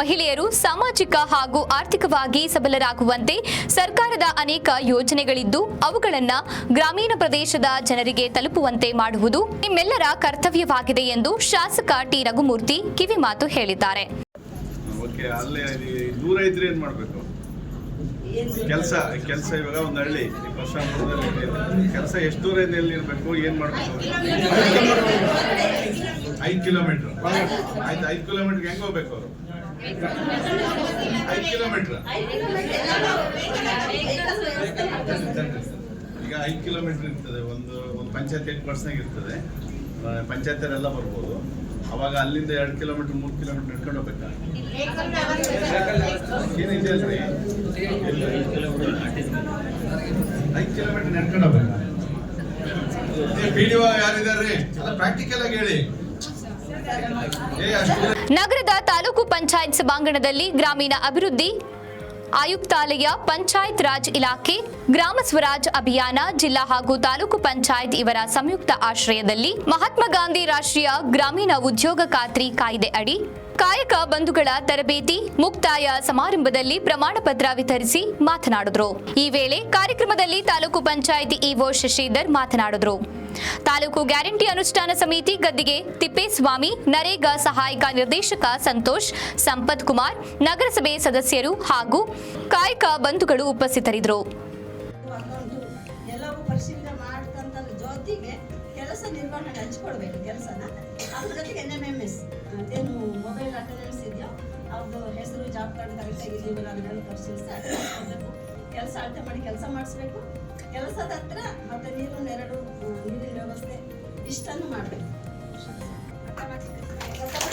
ಮಹಿಳೆಯರು ಸಾಮಾಜಿಕ ಹಾಗೂ ಆರ್ಥಿಕವಾಗಿ ಸಬಲರಾಗುವಂತೆ ಸರ್ಕಾರದ ಅನೇಕ ಯೋಜನೆಗಳಿದ್ದು, ಅವುಗಳನ್ನು ಗ್ರಾಮೀಣ ಪ್ರದೇಶದ ಜನರಿಗೆ ತಲುಪುವಂತೆ ಮಾಡುವುದು ನಿಮ್ಮೆಲ್ಲರ ಕರ್ತವ್ಯವಾಗಿದೆ ಎಂದು ಶಾಸಕ ಟಿ. ರಘುಮೂರ್ತಿ ಕಿವಿಮಾತು ಹೇಳಿದ್ದಾರೆ. ಕೆಲಸ ಕೆಲಸ ಇವಾಗ ಒಂದು ಹಳ್ಳಿ ಬಸವನಗುಡಿಯಲ್ಲಿ ಕೆಲಸ ಎಷ್ಟು ದೂರ ಇರಬೇಕು? ಏನು ಮಾಡಬೇಕು? ಐದು ಕಿಲೋಮೀಟ್ರ್. ಆಯ್ತು, ಐದು ಕಿಲೋಮೀಟ್ರ್ಗೆ ಹೆಂಗೆ ಹೋಗ್ಬೇಕು ಅವರು? ಐದು ಕಿಲೋಮೀಟ್ರ್. ಈಗ ಐದು ಕಿಲೋಮೀಟ್ರ್ ಇರ್ತದೆ. ಒಂದು ಒಂದು ಪಂಚಾಯತ್ ಏಟ್ ಪರ್ಸನ್ಗೆ ಇರ್ತದೆ. ಪಂಚಾಯತರೆಲ್ಲ ಬರ್ಬೋದು. ಅವಾಗ ಅಲ್ಲಿಂದ ಎರಡು ಕಿಲೋಮೀಟರ್, ಮೂರು ಕಿಲೋಮೀಟರ್ ನಡ್ಕೊಂಡು ಹೋಗ್ಬೇಕಾ ಏನಿದೆ ಅಲ್ರಿ ನಗರದ ತಾಲೂಕು ಪಂಚಾಯತ್ ಸಭಾಂಗಣದಲ್ಲಿ ಗ್ರಾಮೀಣ ಅಭಿವೃದ್ಧಿ ಆಯುಕ್ತಾಲಯ ಪಂಚಾಯತ್ ರಾಜ್ ಇಲಾಖೆ, ಗ್ರಾಮ ಸ್ವರಾಜ್ ಅಭಿಯಾನ, ಜಿಲ್ಲಾ ಹಾಗೂ ತಾಲೂಕು ಪಂಚಾಯತ್ ಇವರ ಸಂಯುಕ್ತ ಆಶ್ರಯದಲ್ಲಿ ಮಹಾತ್ಮ ಗಾಂಧಿ ರಾಷ್ಟ್ರೀಯ ಗ್ರಾಮೀಣ ಉದ್ಯೋಗ ಖಾತ್ರಿ ಕಾಯ್ದೆ ಅಡಿ ಕಾಯಕ ಬಂಧುಗಳ ತರಬೇತಿ, ಮುಕ್ತಾಯ ಸಮಾರಂಭದಲ್ಲಿ ಪ್ರಮಾಣ ಪತ್ರ ವಿತರಿಸಿ ಮಾತನಾಡಿದ್ರು. ಈ ವೇಳೆ ಕಾರ್ಯಕ್ರಮದಲ್ಲಿ ತಾಲೂಕು ಪಂಚಾಯಿತಿ ಇಒ ಶಶಿಧರ್ ಮಾತನಾಡಿದ್ರು. ತಾಲೂಕು ಗ್ಯಾರಂಟಿ ಅನುಷ್ಠಾನ ಸಮಿತಿ ಗದ್ದಿಗೆ ತಿಪ್ಪೇಸ್ವಾಮಿ, ನರೇಗಾ ಸಹಾಯಕ ನಿರ್ದೇಶಕ ಸಂತೋಷ್, ಸಂಪತ್ ಕುಮಾರ್, ನಗರಸಭೆ ಸದಸ್ಯರು ಹಾಗೂ ಕಾಯಕ ಬಂಧುಗಳು ಉಪಸ್ಥಿತರಿದ್ದರು. ಕೆಲಸ ನಿರ್ವಹಣೆ ಹಂಚ್ಕೊಡ್ಬೇಕು ಕೆಲಸನ. ಜಾಬ್ ಕಾರ್ಡ್ ಕರೆಕ್ಟಾಗಿ ಅದನ್ನೆಲ್ಲ ಪರಿಶೀಲಿಸಿ ಅಳತೆ ಮಾಡಬೇಕು ಕೆಲಸ ಅಳತೆ ಮಾಡಿ ಕೆಲಸ ಮಾಡಿಸ್ಬೇಕು ಕೆಲಸದ ಹತ್ರ ಮತ್ತು ನೀರು ನೆರಳು ನೀರಿನ ವ್ಯವಸ್ಥೆ ಇಷ್ಟನ್ನು ಮಾಡಬೇಕು